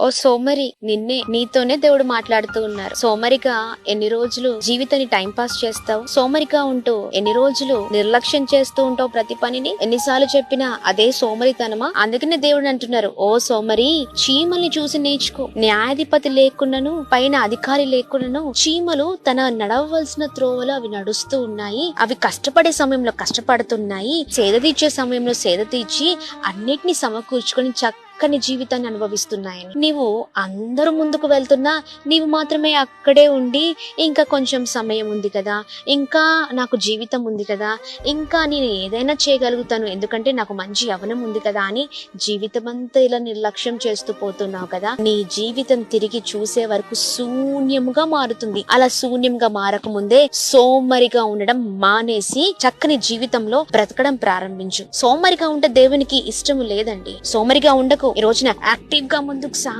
ఓ సోమరి నిన్నే నీతోనే దేవుడు మాట్లాడుతూ ఉన్నారు. సోమరిగా ఎన్ని రోజులు జీవితాన్ని టైం పాస్ చేస్తావు? సోమరిగా ఉంటూ ఎన్ని రోజులు నిర్లక్ష్యం చేస్తూ ఉంటావు ప్రతి పనిని? ఎన్నిసార్లు చెప్పినా అదే సోమరితనమా? అందుకనే దేవుడు అంటున్నారు. ఓ సోమరి చీమల్ని చూసి నేర్చుకో. న్యాయాధిపతి లేకున్నను పైన అధికారి లేకున్నను చీమలు తన నడవలసిన త్రోవలో అవి నడుస్తూ ఉన్నాయి. అవి కష్టపడే సమయంలో కష్టపడుతున్నాయి. సేద తీర్చే సమయంలో సేద తీర్చి అన్నిటిని సమకూర్చుకొని చక్కని జీవితాన్ని అనుభవిస్తున్నాయని. నీవు అందరూ ముందుకు వెళ్తున్నా నీవు మాత్రమే అక్కడే ఉండి ఇంకా కొంచెం సమయం ఉంది కదా ఇంకా నాకు జీవితం ఉంది కదా ఇంకా నేను ఏదైనా చేయగలుగుతాను ఎందుకంటే నాకు మంచి యవనం ఉంది కదా అని జీవితం అంతా ఇలా నిర్లక్ష్యం చేస్తూ పోతున్నావు కదా నీ జీవితం తిరిగి చూసే వరకు శూన్యముగా మారుతుంది. అలా శూన్యంగా మారక ముందే సోమరిగా ఉండడం మానేసి చక్కని జీవితంలో బ్రతకడం ప్రారంభించు. సోమరిగా ఉంటే దేవునికి ఇష్టము లేదండి. సోమరిగా ఉండకు ఈ రోజున యాక్టివ్గా ముందుకు సాగు